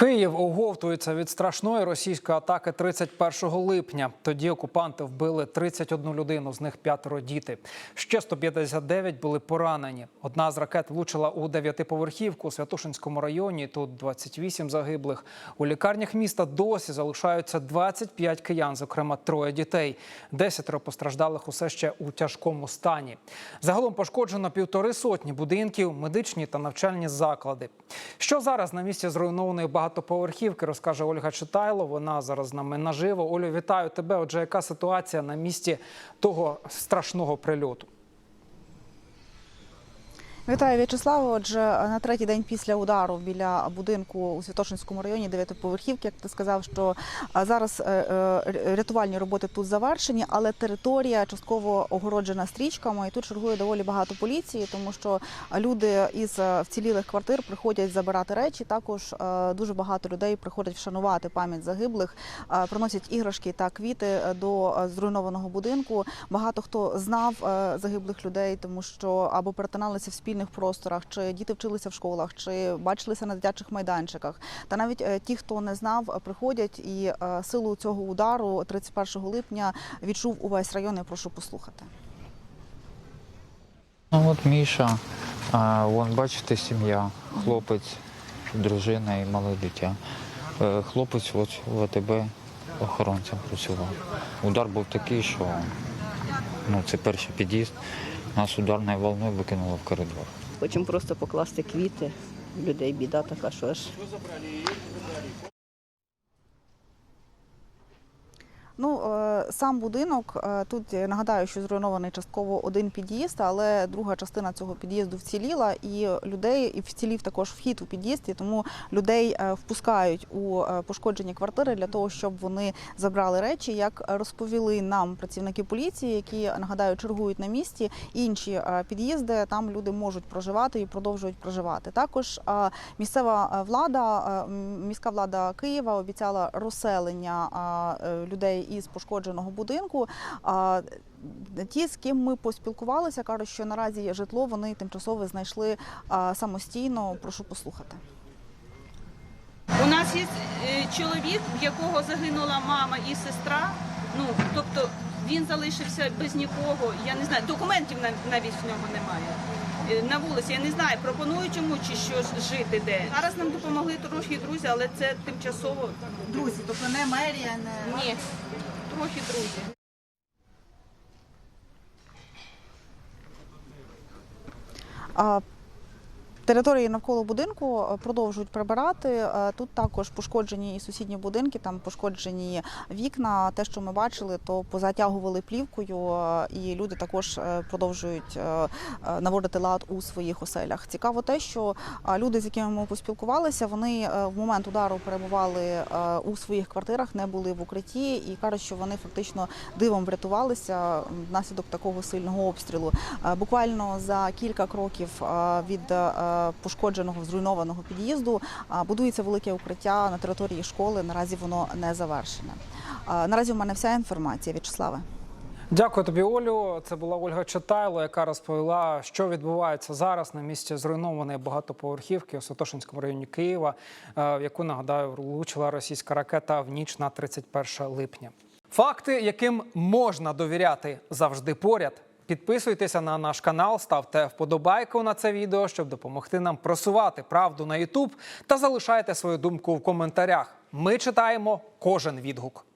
Київ оговтується від страшної російської атаки 31 липня. Тоді окупанти вбили 31 людину, з них п'ятеро діти. Ще 159 були поранені. Одна з ракет влучила у дев'ятиповерхівку у Святошинському районі. Тут 28 загиблих. У лікарнях міста досі залишаються 25 киян, зокрема троє дітей. Десятеро постраждалих усе ще у тяжкому стані. Загалом пошкоджено півтори сотні будинків, медичні та навчальні заклади. Що зараз на місці зруйнованої багатоповерхівки, розкаже Ольга Читайло. Вона зараз з нами наживо. Олю, вітаю тебе. Отже, яка ситуація на місці того страшного прильоту? Вітаю В'ячеславе. Отже, на третій день після удару біля будинку у Святошинському районі дев'ятиповерхівки, як ти сказав, що зараз е, е, рятувальні роботи тут завершені, але територія частково огороджена стрічками. І тут чергує доволі багато поліції, тому що люди із е, вцілілих квартир приходять забирати речі. Також дуже багато людей приходять вшанувати пам'ять загиблих, приносять іграшки та квіти до зруйнованого будинку. Багато хто знав загиблих людей, тому що або перетиналися в спільних просторах, чи діти вчилися в школах, чи бачилися на дитячих майданчиках. Та навіть е, ті, хто не знав, е, приходять і е, силу цього удару 31 липня відчув увесь район. Я прошу послухати. Ну от Міша, вон бачите, сім'я, хлопець, дружина і мале дитя. Хлопець от в АТБ охоронцем працював. Удар був такий, що ну, це перший під'їзд. Нас ударною волною викинуло в коридор. Хочемо просто покласти квіти. Людей біда така, що аж Ну е, сам будинок е, тут нагадаю, що зруйнований частково один під'їзд, але друга частина цього під'їзду вціліла, і людей і вцілів також вхід у під'їзд, і тому людей е, впускають у е, пошкоджені квартири для того, щоб вони забрали речі. Як розповіли нам працівники поліції, які нагадаю чергують на місці, інші під'їзди там люди можуть проживати і продовжують проживати. Також місцева влада, міська влада Києва обіцяла розселення людей із пошкодженого будинку. А, Ті, з ким ми поспілкувалися, кажуть, що наразі житло вони тимчасово знайшли самостійно. Прошу послухати. У нас є е, чоловік, в якого загинула мама і сестра. Ну тобто він залишився без нікого. Я не знаю, документів навіть в нього немає. Е, На вулиці я не знаю, пропонують йому чи що жити де. Зараз нам допомогли трохи друзі, але це тимчасово. Друзі, тобто не мерія, не Ні, трохи друзі. А, Території навколо будинку е, продовжують прибирати. Е, Тут також пошкоджені і сусідні будинки, там пошкоджені вікна. Те, що ми бачили, то позатягували плівкою, е, і люди також продовжують наводити лад у своїх оселях. Цікаво те, що люди, з якими ми поспілкувалися, вони в момент удару перебували у своїх квартирах, не були в укритті, і кажуть, що вони фактично дивом врятувалися внаслідок такого сильного обстрілу. Буквально за кілька кроків від пошкодженого зруйнованого під'їзду е, будується велике укриття на території школи. Наразі воно не завершене. Е, Наразі в мене вся інформація. В'ячеславе. Дякую тобі, Олю. Це була Ольга Читайло, яка розповіла, що відбувається зараз на місці зруйнованої багатоповерхівки у Святошинському районі Києва, е, в яку нагадаю влучила російська ракета в ніч на 31 липня. Факти, яким можна довіряти, завжди поряд. Підписуйтеся на наш канал, ставте вподобайку на це відео, щоб допомогти нам просувати правду на YouTube та залишайте свою думку в коментарях. Ми читаємо кожен відгук.